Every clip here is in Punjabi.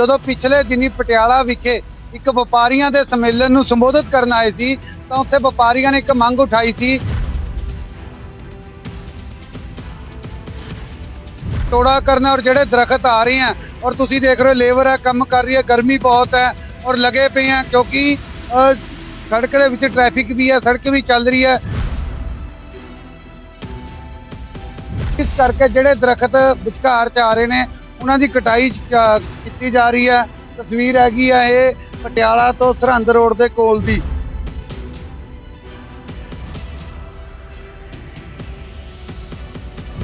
ਜਦੋਂ ਪਿਛਲੇ ਦਿਨੀ ਪਟਿਆਲਾ ਵਿਖੇ ਇੱਕ ਵਪਾਰੀਆਂ ਦੇ ਸੰਮੇਲਨ ਨੂੰ ਸੰਬੋਧਿਤ ਕਰਨ ਆਏ ਸੀ, ਤਾਂ ਉੱਥੇ ਵਪਾਰੀਆਂ ਨੇ ਇੱਕ ਮੰਗ ਉਠਾਈ ਸੀ। ਤੋੜਾ ਕਰਨਾ ਔਰ ਜਿਹੜੇ ਦਰਖਤ ਆ ਰਹੇ ਆ, ਔਰ ਤੁਸੀਂ ਦੇਖ ਰਹੇ ਹੋ, ਲੇਬਰ ਹੈ, ਕੰਮ ਕਰ ਰਹੀ ਹੈ, ਗਰਮੀ ਬਹੁਤ ਹੈ, ਔਰ ਲਗੇ ਪਏ ਆ, ਕਿਉਂਕਿ ਸੜਕ ਦੇ ਵਿੱਚ ਟ੍ਰੈਫਿਕ ਵੀ ਹੈ, ਸੜਕ ਵੀ ਚੱਲ ਰਹੀ ਹੈ। ਇਸ ਕਰਕੇ ਜਿਹੜੇ ਦਰਖਤ ਵਿਚਕਾਰ ਚ ਆ ਰਹੇ ਨੇ ਉਹਨਾਂ ਦੀ ਕਟਾਈ ਅ, ਕੀਤੀ ਜਾ ਰਹੀ ਹੈ। ਤਸਵੀਰ ਹੈਗੀ ਆ ਇਹ ਪਟਿਆਲਾ ਤੋਂ ਸਰਹੰਦ ਰੋਡ ਦੇ ਕੋਲ ਦੀ।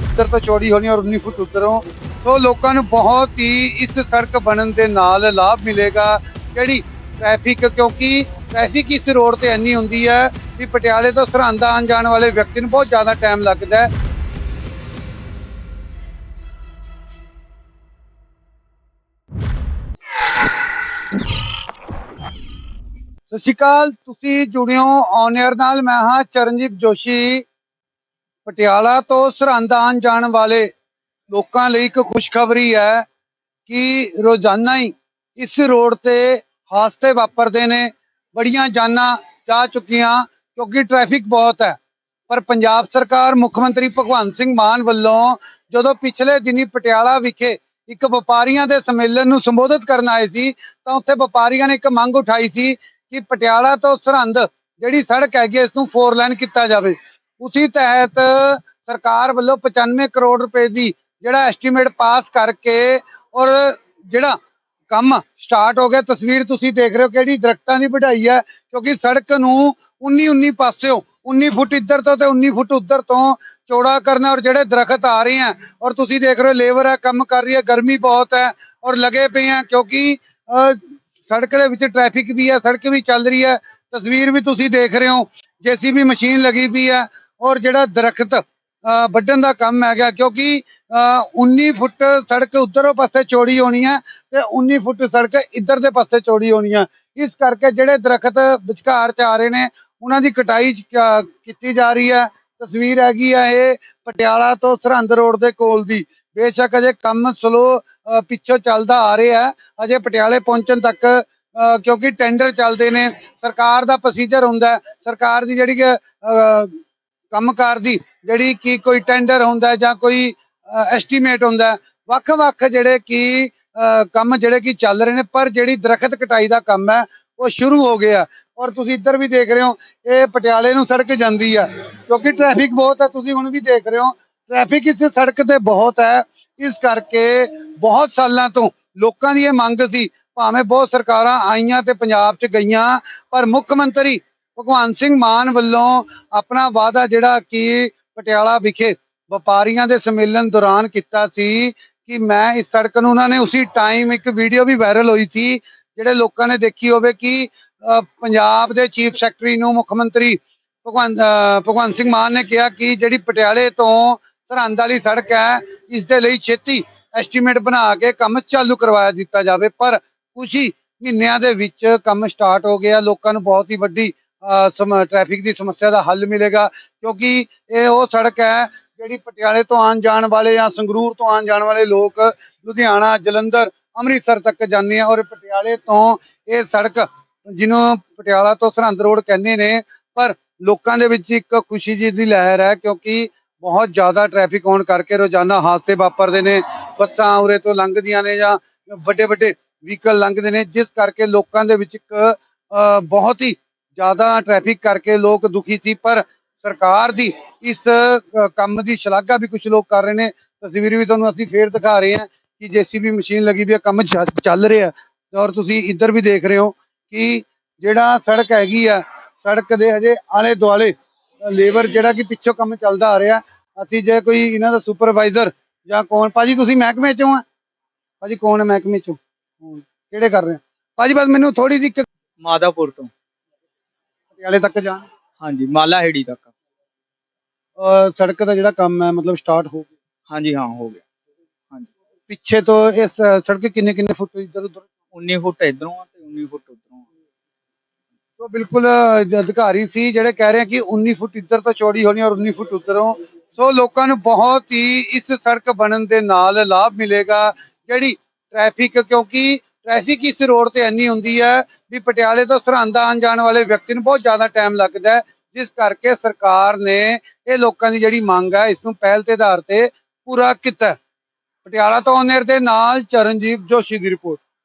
ਉੱਧਰ ਤੋਂ ਚੌੜੀ ਹੋਣੀ ਔਰ 19 ਫੁੱਟ ਉੱਧਰੋਂ ਸੋ ਲੋਕਾਂ ਨੂੰ ਬਹੁਤ ਹੀ ਇਸ ਸੜਕ ਬਣਨ ਦੇ ਨਾਲ ਲਾਭ ਮਿਲੇਗਾ। ਜਿਹੜੀ ਟ੍ਰੈਫਿਕ ਕਿਉਂਕਿ ਟ੍ਰੈਫਿਕ ਇਸ ਰੋਡ ਤੇ ਇੰਨੀ ਹੁੰਦੀ ਹੈ ਕਿ ਪਟਿਆਲੇ ਤੋਂ ਸਰਹੰਦ ਆਉਣ ਜਾਣ ਵਾਲੇ ਵਿਅਕਤੀ ਨੂੰ ਬਹੁਤ ਜ਼ਿਆਦਾ ਟਾਈਮ ਲੱਗਦਾ ਹੈ। ਸਤਿ ਸ਼੍ਰੀ ਅਕਾਲ, ਤੁਸੀਂ ਜੁੜਿਓ ਔਨ 에ਅਰ ਨਾਲ, ਮੈਂ ਹਾਂ ਚਰਨਜੀਤ ਜੋਸ਼ੀ। ਪਟਿਆਲਾ ਤੋਂ ਸਰਹੰਦ ਆਉਣ ਜਾਣ ਵਾਲੇ ਲੋਕਾਂ ਲਈ ਇੱਕ ਖੁਸ਼ਖਬਰੀ ਹੈ ਕਿ ਰੋਜ਼ਾਨਾ ਹੀ ਇਸ ਰੋਡ ਤੇ ਹਾਦਸੇ ਵਾਪਰਦੇ ਨੇ। ਬੜੀਆਂ ਜਾਨਾਂ ਜਾ ਚੁੱਕੀਆਂ, ਕਿਉਂਕਿ ਟ੍ਰੈਫਿਕ ਬਹੁਤ ਹੈ। ਪਰ ਪੰਜਾਬ ਸਰਕਾਰ, ਮੁੱਖ ਮੰਤਰੀ ਭਗਵੰਤ ਸਿੰਘ ਮਾਨ ਵੱਲੋਂ ਜਦੋਂ ਪਿਛਲੇ ਦਿਨੀ ਪਟਿਆਲਾ ਵਿਖੇ ਇੱਕ ਵਪਾਰੀਆਂ ਦੇ ਸੰਮੇਲਨ ਨੂੰ ਸੰਬੋਧਿਤ ਕਰਨ ਆਏ ਸੀ, ਤਾਂ ਉੱਥੇ ਵਪਾਰੀਆਂ ਨੇ ਇੱਕ ਮੰਗ ਉਠਾਈ ਸੀ ਕਿ ਪਟਿਆਲਾ ਤੋਂ ਸਰਹੰਦ ਜਿਹੜੀ ਸੜਕ ਹੈਗੀ ਇਸ ਨੂੰ ਫੋਰ ਲਾਈਨ ਕੀਤਾ ਜਾਵੇ। ਉਸੇ ਤਹਿਤ ਸਰਕਾਰ ਵੱਲੋਂ 95 ਕਰੋੜ ਰੁਪਏ ਦੀ ਜਿਹੜਾ ਐਸਟੀਮੇਟ ਪਾਸ ਕਰਕੇ ਔਰ ਜਿਹੜਾ ਕੰਮ ਸਟਾਰਟ ਹੋ ਗਿਆ ਤਸਵੀਰ ਤੁਸੀਂ ਦੇਖ ਰਹੇ ਹੋ ਕਿਹੜੀ ਦਰਖਤਾਂ ਦੀ ਵਢਾਈ ਹੈ ਕਿਉਂਕਿ ਸੜਕ ਨੂੰ 19 19 ਪਾਸਿਓ 19 ਫੁੱਟ ਇੱਧਰ ਤੋਂ ਤੇ 19 ਫੁੱਟ ਉੱਧਰ ਤੋਂ ਚੌੜਾ ਕਰਨਾ ਔਰ ਜਿਹੜੇ ਦਰਖਤ ਆ ਰਹੇ ਆ ਔਰ ਤੁਸੀਂ ਦੇਖ ਰਹੇ ਹੋ ਲੇਬਰ ਹੈ ਕੰਮ ਕਰ ਰਹੀ ਹੈ ਗਰਮੀ ਬਹੁਤ ਹੈ ਔਰ ਲਗੇ ਪਏ ਆ ਕਿਉਂਕਿ ਅ, ਸੜਕ ਦੇ ਵਿੱਚ ਟ੍ਰੈਫਿਕ ਵੀ ਹੈ, ਸੜਕ ਵੀ ਚੱਲ ਰਹੀ ਹੈ। ਤਸਵੀਰ ਵੀ ਤੁਸੀਂ ਦੇਖ ਰਹੇ ਹੋ, ਜੇਸੀਬੀ ਮਸ਼ੀਨ ਲੱਗੀ ਪਈ ਹੈ ਔਰ ਜਿਹੜਾ ਦਰਖਤ ਵੱਢਣ ਦਾ ਕੰਮ ਹੈਗਾ ਕਿਉਂਕਿ 19 ਫੁੱਟ ਸੜਕ ਉਧਰੋਂ ਪਾਸੇ ਚੌੜੀ ਹੋਣੀ ਹੈ ਤੇ 19 ਫੁੱਟ ਸੜਕ ਇੱਧਰ ਦੇ ਪਾਸੇ ਚੌੜੀ ਹੋਣੀ ਹੈ। ਇਸ ਕਰਕੇ ਜਿਹੜੇ ਦਰਖਤ ਵਿਚਕਾਰ ਚ ਆ ਰਹੇ ਨੇ, ਉਹਨਾਂ ਦੀ ਕਟਾਈ ਕੀਤੀ ਜਾ ਰਹੀ ਹੈ। ਤਸਵੀਰ ਹੈਗੀ ਆ ਇਹ ਪਟਿਆਲਾ ਤੋਂ ਸਰਹੰਦ ਰੋਡ ਦੇ ਕੋਲ ਦੀ। ਬੇਸ਼ੱਕ ਅਜੇ ਕੰਮ ਸਲੋ ਪਿੱਛੋਂ ਚੱਲਦਾ ਆ ਰਿਹਾ ਹੈ। ਅਜੇ ਪਟਿਆਲੇ ਪਹੁੰਚਣ ਤੱਕ ਕਿਉਂਕਿ ਟੈਂਡਰ ਚੱਲਦੇ ਨੇ ਸਰਕਾਰ ਦਾ ਪ੍ਰੋਸੀਜਰ ਹੁੰਦਾ ਸਰਕਾਰ ਦੀ ਜਿਹੜੀ ਕਿ, ਅ, ਕੰਮਕਾਰ ਦੀ ਜਿਹੜੀ ਕਿ ਕੋਈ ਟੈਂਡਰ ਹੁੰਦਾ ਜਾਂ ਕੋਈ ਐਸਟੀਮੇਟ ਹੁੰਦਾ ਵੱਖ-ਵੱਖ ਜਿਹੜੇ ਕਿ ਕੰਮ ਜਿਹੜੇ ਕਿ ਚੱਲ ਰਹੇ ਨੇ ਪਰ ਜਿਹੜੀ ਦਰਖਤ ਕਟਾਈ ਦਾ ਕੰਮ ਹੈ ਉਹ ਸ਼ੁਰੂ ਹੋ ਗਿਆ ਔਰ ਤੁਸੀਂ ਇੱਧਰ ਵੀ ਦੇਖ ਰਹੇ ਹੋ ਇਹ ਪਟਿਆਲੇ ਨੂੰ ਸੜਕ ਜਾਂਦੀ ਆ ਕਿਉਂਕਿ ਟ੍ਰੈਫਿਕ ਬਹੁਤ ਹੈ ਤੁਸੀਂ ਹੁਣ ਵੀ ਦੇਖ ਰਹੇ ਹੋ ਟ੍ਰੈਫਿਕ ਇਸ ਸੜਕ ਤੇ ਬਹੁਤ ਹੈ। ਇਸ ਕਰਕੇ ਬਹੁਤ ਸਾਲਾਂ ਤੋਂ ਲੋਕਾਂ ਦੀ ਇਹ ਮੰਗ ਸੀ, ਭਾਵੇਂ ਬਹੁਤ ਸਰਕਾਰਾਂ ਆਈਆਂ ਤੇ ਪੰਜਾਬ 'ਚ ਗਈਆਂ, ਪਰ ਮੁੱਖ ਮੰਤਰੀ ਭਗਵੰਤ ਸਿੰਘ ਮਾਨ ਵੱਲੋਂ ਆਪਣਾ ਵਾਅਦਾ ਜਿਹੜਾ ਕਿ ਪਟਿਆਲਾ ਵਿਖੇ ਵਪਾਰੀਆਂ ਦੇ ਸੰਮੇਲਨ ਦੌਰਾਨ ਕੀਤਾ ਸੀ ਕਿ ਮੈਂ ਇਸ ਸੜਕ ਨੂੰ ਉਹਨਾਂ ਨੇ ਉਸੇ ਟਾਈਮ ਇੱਕ ਵੀਡੀਓ ਵੀ ਵਾਇਰਲ ਹੋਈ ਸੀ, ਜਿਹੜੇ ਲੋਕਾਂ ਨੇ ਦੇਖੀ ਹੋਵੇ ਕਿ ਪੰਜਾਬ ਦੇ ਚੀਫ ਸੈਕਟਰੀ ਨੂੰ ਮੁੱਖ ਮੰਤਰੀ ਭਗਵੰਤ ਭਗਵੰਤ ਸਿੰਘ ਮਾਨ ਨੇ ਕਿਹਾ ਕਿ ਜਿਹੜੀ ਪਟਿਆਲੇ ਤੋਂ ਸਰਹੰਦ ਵਾਲੀ ਸੜਕ ਹੈ ਇਸ ਦੇ ਲਈ ਛੇਤੀ ਐਸਟੀਮੇਟ ਬਣਾ ਕੇ ਕੰਮ ਚਾਲੂ ਕਰਵਾਇਆ ਦਿੱਤਾ ਜਾਵੇ। ਪਰ ਕੁਝ ਹੀ ਮਹੀਨਿਆਂ ਦੇ ਵਿੱਚ ਕੰਮ ਸਟਾਰਟ ਹੋ ਗਿਆ। ਲੋਕਾਂ ਨੂੰ ਬਹੁਤ ਹੀ ਵੱਡੀ ਟ੍ਰੈਫਿਕ ਦੀ ਸਮੱਸਿਆ ਦਾ ਹੱਲ ਮਿਲੇਗਾ। ਕਿਉਂਕਿ ਇਹ ਉਹ ਸੜਕ ਹੈ, ਜਿਹੜੀ ਪਟਿਆਲੇ ਤੋਂ ਆਉਣ ਜਾਣ ਵਾਲੇ ਜਾਂ ਸੰਗਰੂਰ ਤੋਂ ਆਉਣ ਜਾਣ ਵਾਲੇ ਲੋਕ ਲੁਧਿਆਣਾ, ਜਲੰਧਰ, ਅੰਮ੍ਰਿਤਸਰ ਤੱਕ ਜਾਂਦੇ ਆ ਔਰ ਪਟਿਆਲੇ ਤੋਂ ਇਹ ਸੜਕ ਜਿਹਨੂੰ ਪਟਿਆਲਾ ਤੋਂ ਸਰਹੰਦ ਰੋਡ ਕਹਿੰਦੇ ਨੇ, ਪਰ ਲੋਕਾਂ ਦੇ ਵਿੱਚ ਇੱਕ ਖੁਸ਼ੀ ਜੀ ਦੀ ਲਹਿਰ ਹੈ ਕਿਉਂਕਿ ਬਹੁਤ ਜ਼ਿਆਦਾ ਟ੍ਰੈਫਿਕ ਹੋਣ ਕਰਕੇ ਰੋਜ਼ਾਨਾ ਹਾਦਸੇ ਵਾਪਰਦੇ ਨੇ, ਬੱਸਾਂ ਉਰੇ ਤੋਂ ਲੰਘਦੀਆਂ ਨੇ ਜਾਂ ਵੱਡੇ ਵੱਡੇ ਵਹੀਕਲ ਲੰਘਦੇ ਨੇ, ਜਿਸ ਕਰਕੇ ਲੋਕਾਂ ਦੇ ਵਿੱਚ ਇੱਕ ਬਹੁਤ ਹੀ ਜ਼ਿਆਦਾ ਟ੍ਰੈਫਿਕ ਕਰਕੇ ਲੋਕ ਦੁਖੀ ਸੀ। ਪਰ ਸਰਕਾਰ ਦੀ ਇਸ ਕੰਮ ਦੀ ਸ਼ਲਾਘਾ ਵੀ ਕੁਝ ਲੋਕ ਕਰ ਰਹੇ ਨੇ। ਤਸਵੀਰ ਵੀ ਤੁਹਾਨੂੰ ਅਸੀਂ ਫੇਰ ਦਿਖਾ ਰਹੇ ਹਾਂ ਕਿ ਜੀਸੀਬੀ ਮਸ਼ੀਨ ਲੱਗੀ ਵੀ ਹੈ ਕੰਮ ਚੱਲ ਰਿਹਾ। ਔਰ ਤੁਸੀਂ ਇੱਧਰ ਵੀ ਦੇਖ ਰਹੇ ਹੋ ਕਿ ਜਿਹੜਾ ਸੜਕ ਹੈਗੀ ਆ, ਸੜਕ ਦੇ ਹਜੇ ਆਲੇ ਦੁਆਲੇ ਲੇਬਰ ਜਿਹੜਾ ਕਿ ਪਿੱਛੋਂ ਕੰਮ ਚੱਲਦਾ ਆ ਰਿਹਾ ਅਸੀਂ ਜੇ ਕੋਈ ਇਹਨਾਂ ਦਾ ਸੁਪਰਵਾਈਜ਼ਰ ਜਾਂ ਕੌਣ ਭਾਜੀ ਤੁਸੀਂ ਮਹਿਕਮੇ ਚੋਂ ਆ? ਭਾਜੀ ਕੌਣ ਹੈ ਮਹਿਕਮੇ ਚੋਂ? ਹੂੰ, ਕਿਹੜੇ ਕਰ ਰਹੇ ਆ ਭਾਜੀ ਬਸ ਮੈਨੂੰ ਥੋੜੀ ਜਿਹੀ ਇੱਕ ਮਾਦਾਪੁਰ ਤੋਂ। ਪਟਿਆਲੇ ਤੱਕ ਜਾਣ। ਹਾਂਜੀ ਮਾਲਾ ਹੇੜੀ ਤੱਕ। ਅਹ ਸੜਕ ਦਾ ਜਿਹੜਾ ਕੰਮ ਹੈ ਮਤਲਬ ਸਟਾਰਟ ਹੋ ਗਿਆ। ਹਾਂਜੀ ਹਾਂ ਹੋ ਗਿਆ। ਹਾਂਜੀ। ਪਿੱਛੇ ਤੋਂ ਇਸ ਅ, ਸੜਕ ਕਿੰਨੇ ਕਿੰਨੇ ਫੁੱਟ ਇੱਧਰ ਉੱਧਰ? 19 ਫੁੱਟ ਇਧਰੋਂ ਆ ਤੇ 19 ਫੁੱਟ ਉਧਰੋਂ ਤੋਂ ਬਿਲਕੁਲ ਅ, ਅਧਿਕਾਰੀ ਸੀ ਜਿਹੜੇ ਕਹਿ ਰਹੇ ਆ ਕਿ 19 ਫੁੱਟ ਇੱਧਰ ਤੋਂ ਚੌੜੀ ਹੋਣੀ ਔਰ 19 ਫੁੱਟ ਉੱਧਰੋਂ ਸੋ ਲੋਕਾਂ ਨੂੰ ਬਹੁਤ ਹੀ ਇਸ ਸੜਕ ਬਣਨ ਦੇ ਨਾਲ ਲਾਭ ਮਿਲੇਗਾ। ਜਿਹੜੀ ਟ੍ਰੈਫਿਕ ਕਿਉਂਕਿ ਟ੍ਰੈਫਿਕ ਇਸ ਰੋਡ ਤੇ ਇੰਨੀ ਹੁੰਦੀ ਹੈ ਵੀ ਪਟਿਆਲੇ ਤੋਂ ਸਰਹੰਦ ਆਉਣ ਜਾਣ ਵਾਲੇ ਵਿਅਕਤੀ ਨੂੰ ਬਹੁਤ ਜ਼ਿਆਦਾ ਟਾਈਮ ਲੱਗਦਾ ਜਿਸ ਕਰਕੇ ਸਰਕਾਰ ਨੇ ਇਹ ਲੋਕਾਂ ਦੀ ਜਿਹੜੀ ਮੰਗ ਹੈ, ਇਸ ਨੂੰ ਪਹਿਲ ਦੇ ਆਧਾਰ ਤੇ ਪੂਰਾ ਕੀਤਾ ਪਟਿਆਲਾ ਤੋਂ ਔਨਰ ਦੇ ਨਾਲ ਚਰਨਜੀਤ ਜੋਸ਼ੀ ਦੀ ਰਿਪੋਰਟ